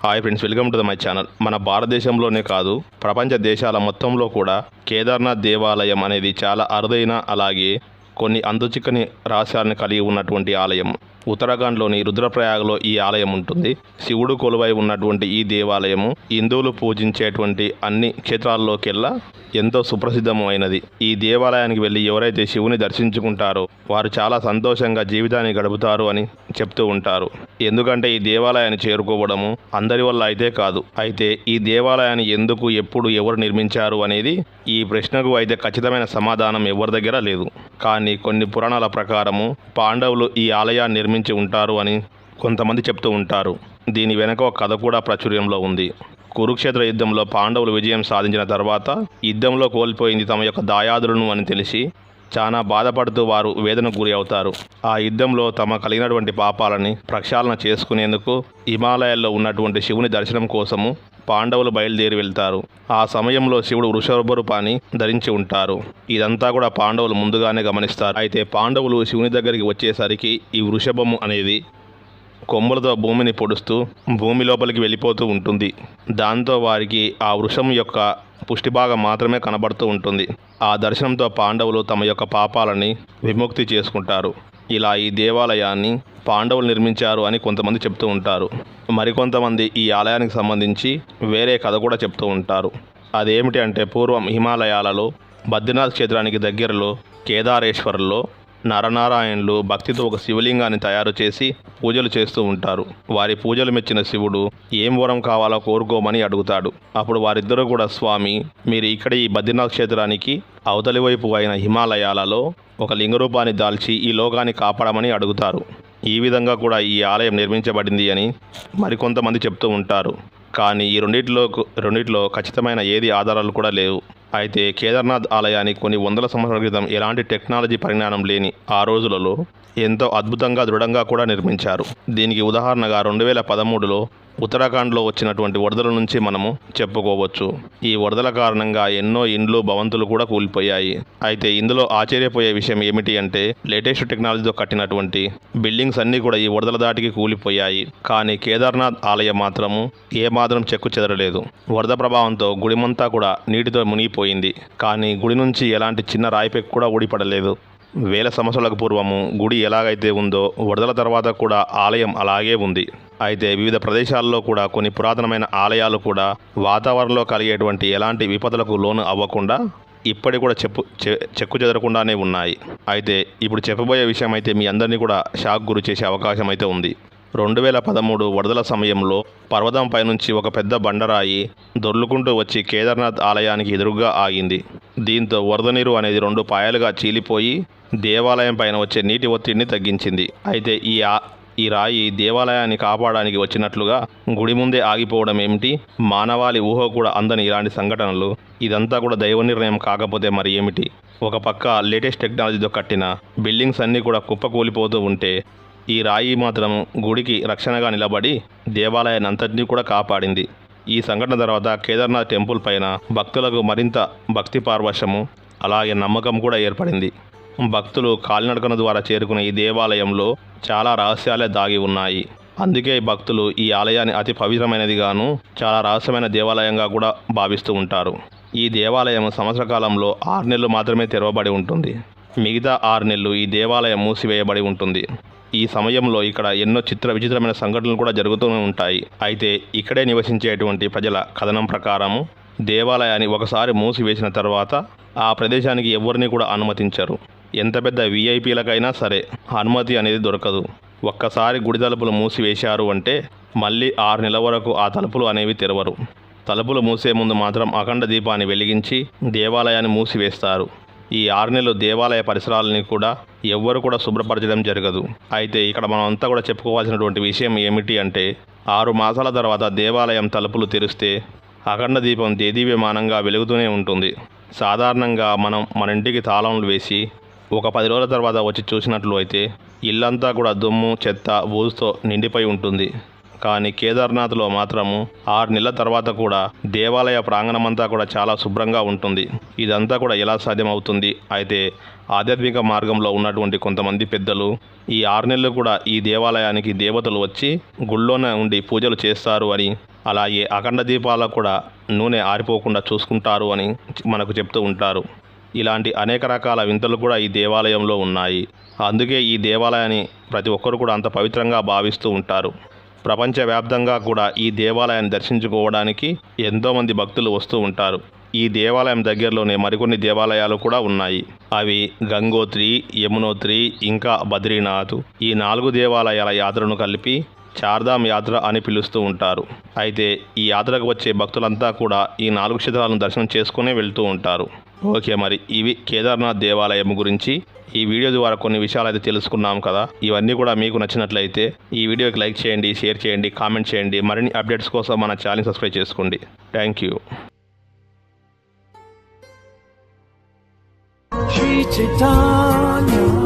Hi friends welcome to the my channel మన భారతదేశంలోనే కాదు ప్రపంచ దేశాల మొత్తంలో కూడా కేదార్నాథ్ దేవాలయం అనేది చాలా అరుదైన అలాగే కొన్ని అందుచిక్కని రహస్యాలను కలిగి ఉన్నటువంటి ఆలయం. ఉత్తరాఖండ్లోని రుద్రప్రయాగలో ఈ ఆలయం ఉంటుంది. శివుడు కొలువై ఉన్నటువంటి ఈ దేవాలయము హిందువులు పూజించేటువంటి అన్ని క్షేత్రాల్లోకెల్లా ఎంతో సుప్రసిద్ధమైనది. ఈ దేవాలయానికి వెళ్ళి ఎవరైతే శివుని దర్శించుకుంటారో వారు చాలా సంతోషంగా జీవితాన్ని గడుపుతారు అని చెప్తూ ఉంటారు. ఎందుకంటే ఈ దేవాలయాన్ని చేరుకోవడము అందరి వల్ల అయితే కాదు. అయితే ఈ దేవాలయాన్ని ఎందుకు ఎప్పుడు ఎవరు నిర్మించారు అనేది ఈ ప్రశ్నకు అయితే ఖచ్చితమైన సమాధానం ఎవరి దగ్గర లేదు. కానీ కొన్ని పురాణాల ప్రకారము పాండవులు ఈ ఆలయాన్ని నిర్మించి ఉంటారు అని కొంతమంది చెప్తూ ఉంటారు. దీని వెనక ఒక కథ కూడా ప్రాచుర్యంలో ఉంది. కురుక్షేత్ర యుద్ధంలో పాండవులు విజయం సాధించిన తర్వాత యుద్ధంలో కోల్పోయింది తమ యొక్క దాయాదులను అని తెలిసి చాలా బాధపడుతూ వారు వేదనకు గురి అవుతారు. ఆ యుద్ధంలో తమ కలిగినటువంటి పాపాలని ప్రక్షాళన చేసుకునేందుకు హిమాలయాల్లో ఉన్నటువంటి శివుని దర్శనం కోసము పాండవులు బయలుదేరి వెళ్తారు. ఆ సమయంలో శివుడు వృషభ రూపాన్ని ధరించి ఉంటారు. ఇదంతా కూడా పాండవులు ముందుగానే గమనిస్తారు. అయితే పాండవులు శివుని దగ్గరికి వచ్చేసరికి ఈ వృషభము అనేది కొమ్ములతో భూమిని పొడుస్తూ భూమి లోపలికి వెళ్ళిపోతూ ఉంటుంది. దాంతో వారికి ఆ వృషం యొక్క పుష్టి భాగం మాత్రమే కనబడుతూ ఉంటుంది. ఆ దర్శనంతో పాండవులు తమ యొక్క పాపాలని విముక్తి చేసుకుంటారు. ఇలా ఈ దేవాలయాన్ని పాండవులు నిర్మించారు అని కొంతమంది చెప్తూ ఉంటారు. మరికొంతమంది ఈ ఆలయానికి సంబంధించి వేరే కథ కూడా చెప్తూ ఉంటారు. అదేమిటి అంటే పూర్వం హిమాలయాలలో బద్రీనాథ్ క్షేత్రానికి దగ్గరలో కేదారేశ్వర్లో నరనారాయణులు భక్తితో ఒక శివలింగాన్ని తయారు చేసి పూజలు చేస్తూ ఉంటారు. వారి పూజలు మెచ్చిన శివుడు ఏం వరం కావాలో కోరుకోమని అడుగుతాడు. అప్పుడు వారిద్దరూ కూడా స్వామి మీరు ఇక్కడ ఈ బద్రీనాథ్ క్షేత్రానికి అవతలి వైపు అయిన హిమాలయాలలో ఒక లింగరూపాన్ని దాల్చి ఈ లోకాన్ని కాపాడమని అడుగుతారు. ఈ విధంగా కూడా ఈ ఆలయం నిర్మించబడింది అని మరికొంతమంది చెప్తూ ఉంటారు. కానీ ఈ రెండిట్లో రెండిట్లో ఖచ్చితమైన ఏది ఆధారాలు కూడా లేవు. అయితే కేదార్నాథ్ ఆలయాన్ని కొన్ని వందల సంవత్సరాల క్రితం ఎలాంటి టెక్నాలజీ పరిజ్ఞానం లేని ఆ రోజులలో ఎంతో అద్భుతంగా దృఢంగా కూడా నిర్మించారు. దీనికి ఉదాహరణగా రెండు వేల పదమూడులో ఉత్తరాఖండ్లో వచ్చినటువంటి వరదల నుంచి మనము చెప్పుకోవచ్చు. ఈ వరదల కారణంగా ఎన్నో ఇండ్లు భవంతులు కూడా కూలిపోయాయి. అయితే ఇందులో ఆశ్చర్యపోయే విషయం ఏమిటి అంటే లేటెస్ట్ టెక్నాలజీతో కట్టినటువంటి బిల్డింగ్స్ అన్నీ కూడా ఈ వరదల దాటికి కూలిపోయాయి. కానీ కేదార్నాథ్ ఆలయం మాత్రము ఏమాత్రం చెక్కు చెదరలేదు. వరద ప్రభావంతో గుడిమంతా కూడా నీటితో మునిగిపోయింది. కానీ గుడి నుంచి ఎలాంటి చిన్న రాయిపెక్కు కూడా ఊడిపడలేదు. వేల సంవత్సరాలకు పూర్వము గుడి ఎలాగైతే ఉందో వరదల తర్వాత కూడా ఆలయం అలాగే ఉంది. అయితే వివిధ ప్రదేశాల్లో కూడా కొన్ని పురాతనమైన ఆలయాలు కూడా వాతావరణంలో కలిగేటువంటి ఎలాంటి విపదలకు లోను అవ్వకుండా ఇప్పటి కూడా చెప్పు చె- చెక్కు చెదరకుండానే ఉన్నాయి. అయితే ఇప్పుడు చెప్పబోయే విషయం అయితే మీ అందరినీ కూడా షాక్ గురి చేసే అవకాశం అయితే ఉంది. రెండు వేల పదమూడు వరదల సమయంలో పర్వతం పైనుంచి ఒక పెద్ద బండరాయి దొర్లుకుంటూ వచ్చి కేదార్నాథ్ ఆలయానికి ఎదురుగా ఆగింది. దీంతో వరద నీరు అనేది రెండు పాయలుగా చీలిపోయి దేవాలయం పైన వచ్చే నీటి ఒత్తిడిని తగ్గించింది. అయితే ఈ ఆ- ఈ రాయి దేవాలయాన్ని కాపాడడానికి వచ్చినట్లుగా గుడి ముందే ఆగిపోవడం ఏమిటి? మానవాళి ఊహ కూడా అందని ఇలాంటి సంఘటనలు. ఇదంతా కూడా దైవ నిర్ణయం కాకపోతే మరి ఏమిటి? ఒక పక్క లేటెస్ట్ టెక్నాలజీతో కట్టిన బిల్డింగ్స్ అన్నీ కూడా కుప్పకూలిపోతూ ఉంటే ఈ రాయి మాత్రం గుడికి రక్షణగా నిలబడి దేవాలయాన్ని అంతటినీ కూడా కాపాడింది. ఈ సంఘటన తర్వాత కేదార్నాథ్ టెంపుల్ పైన భక్తులకు మరింత భక్తి పార్వశము అలాగే నమ్మకం కూడా ఏర్పడింది. భక్తులు కాలినడకన ద్వారా చేరుకునే ఈ దేవాలయంలో చాలా రహస్యాలే దాగి ఉన్నాయి. అందుకే భక్తులు ఈ ఆలయాన్ని అతి పవిత్రమైనదిగాను చాలా రహస్యమైన దేవాలయంగా కూడా భావిస్తూ ఉంటారు. ఈ దేవాలయం సంవత్సర కాలంలో ఆరు నెలలు మాత్రమే తెరవబడి ఉంటుంది. మిగతా ఆరు నెలలు ఈ దేవాలయం మూసివేయబడి ఉంటుంది. ఈ సమయంలో ఇక్కడ ఎన్నో చిత్ర విచిత్రమైన సంఘటనలు కూడా జరుగుతూనే ఉంటాయి. అయితే ఇక్కడే నివసించేటువంటి ప్రజల కథనం ప్రకారము దేవాలయాన్ని ఒకసారి మూసివేసిన తర్వాత ఆ ప్రదేశానికి ఎవరిని కూడా అనుమతించరు. ఎంత పెద్ద విఐపీలకైనా సరే అనుమతి అనేది దొరకదు. ఒక్కసారి గుడి తలుపులు మూసివేశారు అంటే మళ్ళీ ఆరు నెలల వరకు ఆ తలుపులు అనేవి తెరవరు. తలుపులు మూసే ముందు మాత్రం అఖండ దీపాన్ని వెలిగించి దేవాలయాన్ని మూసివేస్తారు. ఈ ఆరు నెలలు దేవాలయ పరిసరాలని కూడా ఎవ్వరు కూడా శుభ్రపరచడం జరగదు. అయితే ఇక్కడ మనం అంతా కూడా చెప్పుకోవాల్సినటువంటి విషయం ఏమిటి అంటే ఆరు మాసాల తర్వాత దేవాలయం తలుపులు తెరిస్తే అఖండ దీపం దేదీవ్యమానంగా వెలుగుతూనే ఉంటుంది. సాధారణంగా మనం మన ఇంటికి తాళంలు వేసి ఒక పది రోజుల తర్వాత వచ్చి చూసినట్లు అయితే ఇల్లంతా కూడా దుమ్ము చెత్త బూజుతో నిండిపోయి ఉంటుంది. కానీ కేదార్నాథ్లో మాత్రము ఆరు నెలల తర్వాత కూడా దేవాలయ ప్రాంగణమంతా కూడా చాలా శుభ్రంగా ఉంటుంది. ఇదంతా కూడా ఎలా సాధ్యమవుతుంది? అయితే ఆధ్యాత్మిక మార్గంలో ఉన్నటువంటి కొంతమంది పెద్దలు ఈ ఆరు నెలలు కూడా ఈ దేవాలయానికి దేవతలు వచ్చి గుళ్ళోనే ఉండి పూజలు చేస్తారు అని అలాగే అఖండ దీపాలకు కూడా నూనె ఆరిపోకుండా చూసుకుంటారు అని మనకు చెప్తూ ఉంటారు. ఇలాంటి అనేక రకాల వింతలు కూడా ఈ దేవాలయంలో ఉన్నాయి. అందుకే ఈ దేవాలయాన్ని ప్రతి ఒక్కరు కూడా అంత పవిత్రంగా భావిస్తూ ఉంటారు. ప్రపంచవ్యాప్తంగా కూడా ఈ దేవాలయాన్ని దర్శించుకోవడానికి ఎంతోమంది భక్తులు వస్తూ ఉంటారు. ఈ దేవాలయం దగ్గరలోనే మరికొన్ని దేవాలయాలు కూడా ఉన్నాయి. అవి గంగోత్రి యమునోత్రి ఇంకా బద్రీనాథ్. ఈ నాలుగు దేవాలయాల యాత్రను కలిపి చార్ధామ్ యాత్ర అని పిలుస్తూ ఉంటారు. అయితే ఈ యాత్రకు వచ్చే భక్తులంతా కూడా ఈ నాలుగు క్షేత్రాలను దర్శనం చేసుకునే వెళ్తూ ఉంటారు. ఓకే మరి ఇవి కేదార్నాథ్ దేవాలయం గురించి. ఈ వీడియో ద్వారా కొన్ని విషయాలు అయితే తెలుసుకున్నాం కదా. ఇవన్నీ కూడా మీకు నచ్చినట్లయితే ఈ వీడియోకి లైక్ చేయండి షేర్ చేయండి కామెంట్ చేయండి. మరిన్ని అప్డేట్స్ కోసం మన ఛానల్ సబ్స్క్రైబ్ చేసుకోండి. Thank you. Sri Chaitanya